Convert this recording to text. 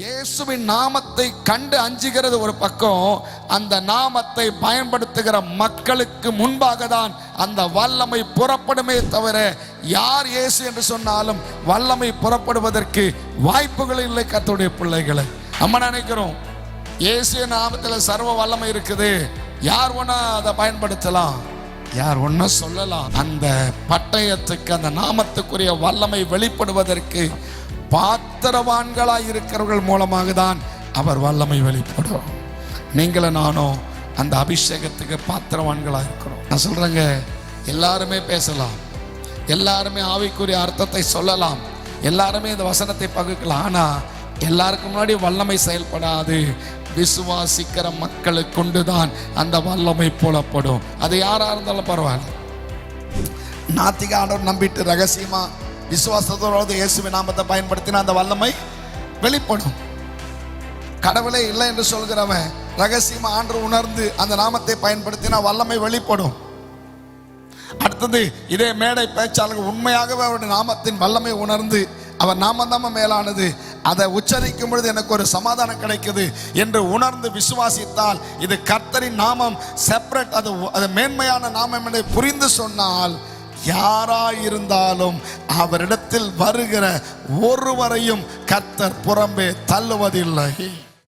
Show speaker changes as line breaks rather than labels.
இயேசுவின் நாமத்தை கண்டு அஞ்சுகிறது ஒரு பக்கம் அந்த நாமத்தை பயன்படுத்துகிற மக்களுக்கு முன்பாக தான் அந்த வல்லமை புறப்படுமே தவிர யார் இயேசு என்று சொன்னாலும் வல்லமை புறப்படுவதற்கு வாய்ப்புகள் இல்லை கத்துடைய பிள்ளைகளை. நம்ம நினைக்கிறோம் இயேசு நாமத்தில் சர்வ வல்லமை இருக்குது. யார் ஒன்றா அதை பயன்படுத்தலாம்? யார் ஒன்றும் சொல்லலாம்? அந்த பட்டயத்துக்கு அந்த நாமத்துக்குரிய வல்லமை வெளிப்படுவதற்கு பாத்திரவான்களாய் இருக்கிறவர்கள் மூலமாக தான் அவர் வல்லமை வெளிப்படும். நீங்களும் நானும் அந்த அபிஷேகத்துக்கு பாத்திரவான்களாக இருக்கிறோம். நான் சொல்றேங்க எல்லாருமே பேசலாம். எல்லாருமே ஆவிக்குரிய அர்த்தத்தை சொல்லலாம். எல்லாருமே இந்த வசனத்தை பகுக்கலாம். ஆனா எல்லாருக்கும் முன்னாடி வல்லமை செயல்படாது. விசுவாசிக்கிற மக்களை கொண்டுதான் அந்த வல்லமை புலப்படும். அது யாரா இருந்தாலும் பரவாயில்ல. நாத்திக நம்பிட்டு ரகசியமா விசுவாசத்தோடு இயேசுவின் நாமத்தை பயன்படுத்தின அந்த வல்லமை வெளிப்படும். கடவுளே இல்லை என்று சொல்கிறவன் ரகசியமா ஆண்டு உணர்ந்து அந்த நாமத்தை பயன்படுத்தினா வல்லமை வெளிப்படும். அடுத்தது இதே மேடை பேச்சாளர்கள் உண்மையாகவே அவருடைய நாமத்தின் வல்லமை உணர்ந்து அவர் நாமந்தாம மேலானது அதை உச்சரிக்கும் பொழுது எனக்கு ஒரு சமாதானம் கிடைக்குது என்று உணர்ந்து விசுவாசித்தால் இது கர்த்தரின் நாமம் செப்பரேட் அது அது மேன்மையான நாமம் என்று புரிந்து சொன்னால் யாராயிருந்தாலும் அவரிடத்தில் வருகிற ஒருவரையும் கர்த்தர் புறம்பே தள்ளுவதில்லை.